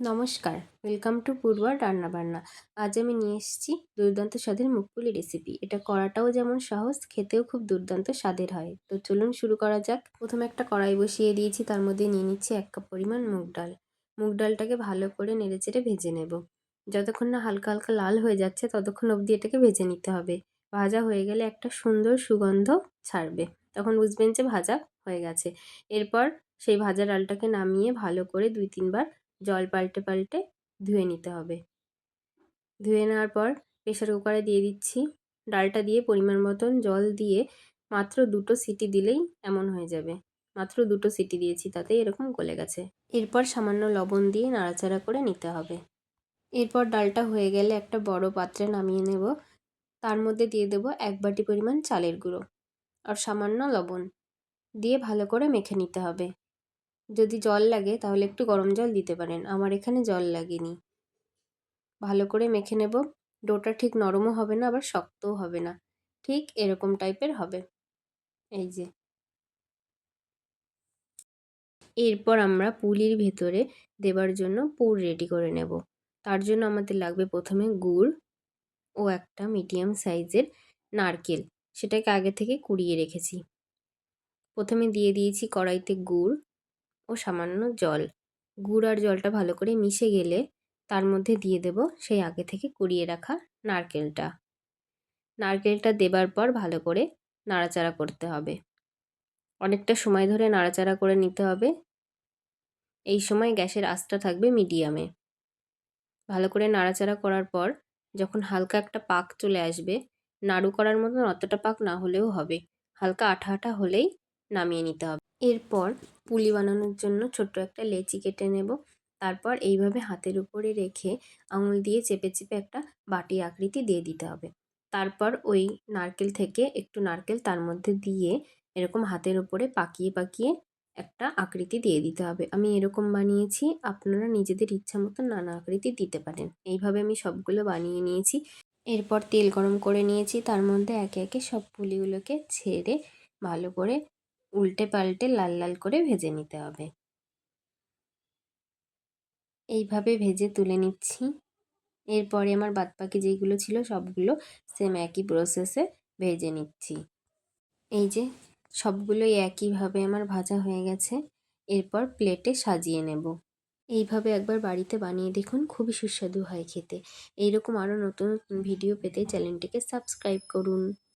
নমস্কার welcome to পূর্বার রান্নাবান্না আজ আমি নিয়ে এসেছি দুর্দান্ত স্বাদের মুখপুলি রেসিপি এটা করাটাও যেমন সহজ, খেতেও খুব দুর্দান্ত স্বাদের হয়। তো চলুন শুরু করা যাক। প্রথমে একটা কড়াই বসিয়ে দিয়েছি, তার মধ্যে নিয়ে নিচ্ছি এক কাপ পরিমাণ মুগ ডাল। মুগ ডালটাকে ভালো করে নেড়েচেড়ে ভেজে নেব। যতক্ষণ না হালকা হালকা লাল হয়ে যাচ্ছে, ততক্ষণ অবধি এটাকে ভেজে নিতে হবে। ভাজা হয়ে গেলে একটা সুন্দর সুগন্ধ ছাড়বে। তখন বুঝবেন যে ভাজা হয়ে গেছে। এরপর সেই ভাজা ডালটাকে নামিয়ে ভালো করে দুই তিনবার জল পাল্টে পাল্টে ধুয়ে নিতে হবে। ধুয়ে নেওয়ার পর প্রেশার কুকারে দিয়ে দিচ্ছি। ডালটা দিয়ে পরিমাণ মতন জল দিয়ে মাত্র দুটো সিটি দিলেই এমন হয়ে যাবে। মাত্র দুটো সিটি দিয়েছি তাতেই এরকম গলে গেছে। এরপর সামান্য লবণ দিয়ে নাড়াচাড়া করে নিতে হবে। এরপর ডালটা হয়ে গেলে একটা বড় পাত্রে নামিয়ে নেব। তার মধ্যে দিয়ে দেবো এক বাটি পরিমাণ চালের গুঁড়ো। আর সামান্য লবণ দিয়ে ভালো করে মেখে নিতে হবে। যদি জল লাগে, তাহলে একটু গরম জল দিতে পারেন। আমার এখানে জল লাগেনি। ভালো করে মেখে নেব। ডোটা ঠিক নরমও হবে না, আবার শক্তও হবে না। ঠিক এরকম টাইপের হবে। এই যে। এরপর আমরা পুলির ভেতরে দেবার জন্য পুর রেডি করে নেব। তার জন্য আমাদের লাগবে প্রথমে গুড় ও একটা মিডিয়াম সাইজের নারকেল। সেটাকে আগে থেকে কুড়িয়ে রেখেছি। প্রথমে দিয়ে দিয়েছি কড়াইতে গুড়। ও সামান্য জল। গুড় আর জলটা ভালো করে মিশে গেলে তার মধ্যে দিয়ে দেব সেই আগে থেকে কুড়িয়ে রাখা নারকেলটা। নারকেলটা দেবার পর ভালো করে নাড়াচাড়া করতে হবে। অনেকটা সময় ধরে নাড়াচাড়া করে নিতে হবে। এই সময় গ্যাসের আঁচটা থাকবে মিডিয়ামে। ভালো করে নাড়াচাড়া করার পর যখন হালকা একটা পাক চলে আসবে, নাড়ু করার মতন অতটা পাক না হলেও হবে। হালকা আঠা আঠা হলেই নামিয়ে নিতে হবে। এরপর পুলি বানানোর জন্য ছোট্ট একটা লেচি কেটে নেব। তারপর এইভাবে হাতের উপরে রেখে আঙুল দিয়ে চেপে চেপে একটা বাটি আকৃতি দিয়ে দিতে হবে। তারপর ওই নারকেল থেকে একটু নারকেল তার মধ্যে দিয়ে এরকম হাতের উপরে পাকিয়ে পাকিয়ে একটা আকৃতি দিয়ে দিতে হবে। আমি এরকম বানিয়েছি, আপনারা নিজেদের ইচ্ছা মতো নানা আকৃতি দিতে পারেন। এইভাবে আমি সবগুলো বানিয়ে নিয়েছি। এরপর তেল গরম করে নিয়েছি। তার মধ্যে একে একে সব পুলিগুলোকে ছেড়ে ভালো করে উল্টে পাল্টে লাল লাল করে ভেজে নিতে হবে। এইভাবে ভেজে তুলে নিচ্ছি। এরপরে আমার বাদবাকি যেইগুলো ছিল সবগুলো সেম একই প্রসেসে ভেজে নিচ্ছি। এই যে, সবগুলোই একইভাবে আমার ভাজা হয়ে গেছে। এরপর প্লেটে সাজিয়ে নেব। এইভাবে একবার বাড়িতে বানিয়ে দেখুন, খুবই সুস্বাদু হয় খেতে। এইরকম আরও নতুন নতুন ভিডিও পেতে চ্যানেলটিকে সাবস্ক্রাইব করুন।